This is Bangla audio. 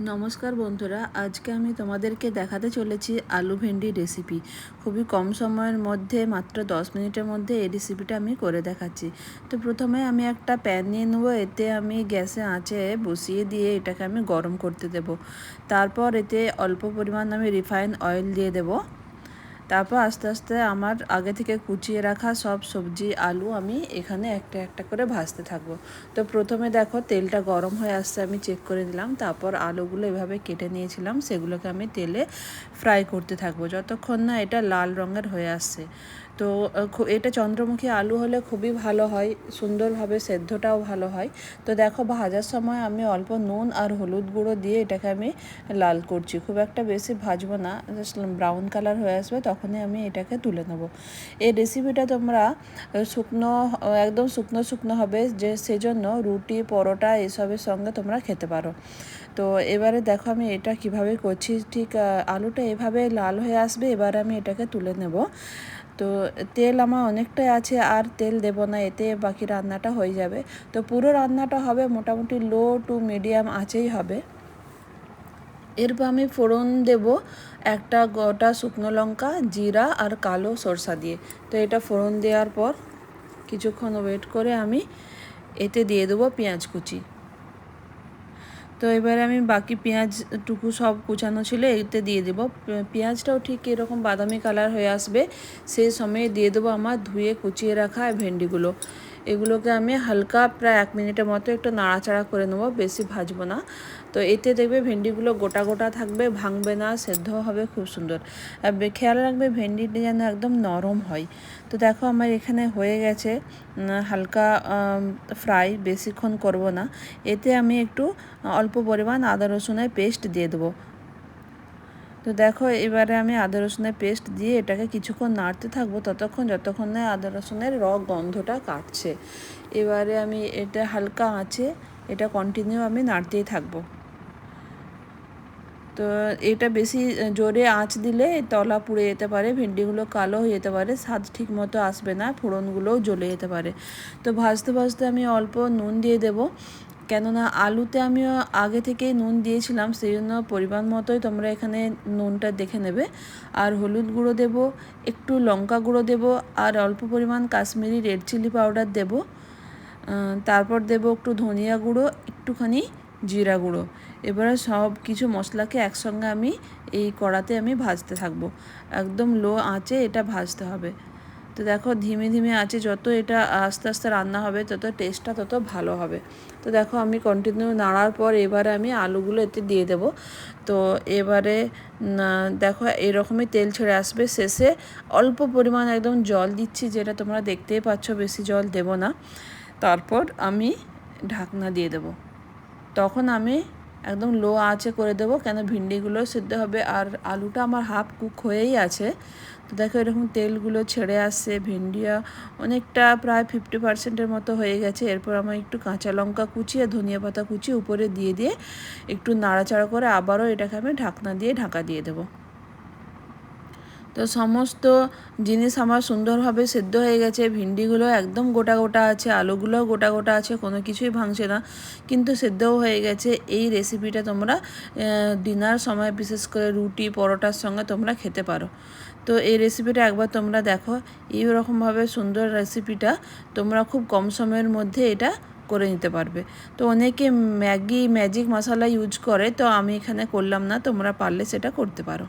নমস্কার বন্ধুরা, আজকে আমি তোমাদেরকে দেখাতে চলেছি আলু ভেন্ডি রেসিপি খুবই কম সময়ের মধ্যে, মাত্র দশ মিনিটের মধ্যে এই রেসিপিটা আমি করে দেখাচ্ছি। তো প্রথমে আমি একটা প্যান নিয়ে নেব, এতে আমি গ্যাসে আঁচে বসিয়ে দিয়ে এটাকে আমি গরম করতে দেব। তারপর এতে অল্প পরিমাণ আমি রিফাইন অয়েল দিয়ে দেবো। তারপর আস্তে আস্তে আমার আগে থেকে কুচিয়ে রাখা সব সবজি, আলু আমি এখানে একটা একটা করে ভাজতে থাকব। তো প্রথমে দেখো তেলটা গরম হয়ে আসছে, আমি চেক করে দিলাম। তারপর আলুগুলো এভাবে কেটে নিয়েছিলাম, সেগুলোকে আমি তেলে ফ্রাই করতে থাকব। যতক্ষণ না এটা লাল রঙের হয়ে আসছে। তো এটা চন্দ্রমুখী আলু হলে খুবই ভালো হয়, সুন্দরভাবে সেদ্ধটাও ভালো হয়। তো দেখো, ভাজার সময় আমি অল্প নুন আর হলুদ গুঁড়ো দিয়ে এটাকে আমি লাল করছি। খুব একটা বেশি ভাজবো না জাস্ট ব্রাউন কালার হয়ে আসবে, তখনই আমি এটাকে তুলে নেব। এই রেসিপিটা তোমরা শুকনো একদম শুকনো শুকনো হবে, যে সেজন্য রুটি, পরোটা এসবের সঙ্গে তোমরা খেতে পারো। তো এবারে দেখো, আমি এটা কীভাবে করছি, ঠিক আলুটা এভাবে লাল হয়ে আসবে, এবারে আমি এটাকে তুলে নেব। তো তেল আমার অনেকটাই আছে, আর তেল দেব না, এতে বাকি রান্নাটা হয়ে যাবে। তো পুরো রান্নাটা হবে মোটামুটি লো টু মিডিয়াম আঁচেই হবে। এরপর আমি ফোড়ন দেব একটা গোটা শুকনো লঙ্কা, জিরা আর কালো সরষা দিয়ে। তো এটা ফোড়ন দেওয়ার পর কিছুক্ষণ ওয়েট করে আমি এতে দিয়ে দেবো পেঁয়াজ কুচি। তো এবারে আমি বাকি পেঁয়াজটুকু সব কুচানো ছিল, এতে দিয়ে দেবো। পেঁয়াজটাও ঠিক এরকম বাদামি কালার হয়ে আসবে, সেই সময়ে দিয়ে দেবো আমার ধুয়ে কুচিয়ে রাখা ভেন্ডিগুলো। এগুলোকে আমি হালকা প্রায় এক মিনিটের মতো একটু নাড়াচাড়া করে নেব, বেশি ভাজবো না। তো এতে দেখবে ভেন্ডিগুলো গোটা গোটা থাকবে, ভাঙবে না সেদ্ধ হবে, খুব সুন্দর। আর খেয়াল রাখবে ভেন্ডিটা যেন একদম নরম হয়। তো দেখো আমার এখানে হয়ে গেছে হালকা ফ্রাই, বেশিক্ষণ করব না। এতে আমি একটু অল্প পরিমাণ আদা রসুনের পেস্ট দিয়ে দেবো। তো দেখো, এবারে আমি আদা রসুনের পেস্ট দিয়ে এটাকে কিছুক্ষণ নাড়তে থাকব ততক্ষণ যতক্ষণ না আদা রসুনের র গন্ধটা কাটছে। এবারে আমি এটা হালকা আঁচে এটা কন্টিনিউ আমি নাড়তেই থাকব। তো এটা বেশি জোরে আঁচ দিলে তলা পুড়ে যেতে পারে, ভেন্ডিগুলো কালো হয়ে যেতে পারে, স্বাদ ঠিক মতো আসবে না, ফোড়নগুলোও জ্বলে যেতে পারে। তো ভাজতে ভাজতে আমি অল্প নুন দিয়ে দেবো। কেননা আলুতে আমি আগে থেকেই নুন দিয়েছিলাম সেই জন্য পরিমাণ মতোই তোমরা এখানে নুনটা দেখে নেবে। আর হলুদ গুঁড়ো দেব, একটু লঙ্কা গুঁড়ো দেব, আর অল্প পরিমাণ কাশ্মীরি রেড চিলি পাউডার দেব। তারপর দেব একটু ধনিয়া গুঁড়ো, একটুখানি জিরা গুঁড়ো। এবারে সব কিছু মশলাকে একসঙ্গে আমি এই কড়াতে আমি ভাজতে থাকব। একদম লো আঁচে এটা ভাজতে হবে। তো দেখো ধীমে ধীমে আছে, যত এটা আস্তে আস্তে রান্না হবে, তত টেস্টটা তত ভালো হবে। তো দেখো আমি কন্টিনিউ নাড়ার পর এবারে আমি আলুগুলো এতে দিয়ে দেব। তো এবারে দেখো এরকমই তেল ছেড়ে আসবে। শেষে অল্প পরিমাণ একদম জল দিচ্ছি, যেটা তোমরা দেখতেই পাচ্ছ, বেশি জল দেব না। তারপর আমি ঢাকনা দিয়ে দেব। তখন আমি একদম লো আঁচে করে দেবো, কেন ভিন্ডিগুলো সেদ্ধ হবে। আর আলুটা আমার হাফ কুক হয়েই আছে। তো দেখো এরকম তেলগুলো ছেড়ে আসছে, ভিন্ডিয়া অনেকটা প্রায় ফিফটি পার্সেন্টের মতো হয়ে গেছে। এরপর আমার একটু কাঁচা লঙ্কা কুচি আর ধনিয়া পাতা কুচি উপরে দিয়ে দিয়ে একটু নাড়াচাড়া করে আবারও এটাকে আমি ঢাকনা দিয়ে ঢাকা দিয়ে দেবো। তো সমস্ত জিনিস আমার সুন্দরভাবে সেদ্ধ হয়ে গেছে, ভিন্ডিগুলো একদম গোটা গোটা আছে, আলুগুলোও গোটা গোটা আছে, কোনো কিছুই ভাঙছে না। কিন্তু সেদ্ধও হয়ে গেছে। এই রেসিপিটা তোমরা ডিনার সময় বিশেষ করে রুটি, পরোটার সঙ্গে তোমরা খেতে পারো। তো এই রেসিপিটা একবার তোমরা দেখো। এইরকমভাবে সুন্দর রেসিপিটা তোমরা খুব কম সময়ের মধ্যে এটা করে নিতে পারবে। তো অনেকে ম্যাগি ম্যাজিক মশলা ইউজ করে, তো আমি এখানে করলাম না, তোমরা পারলে সেটা করতে পারো।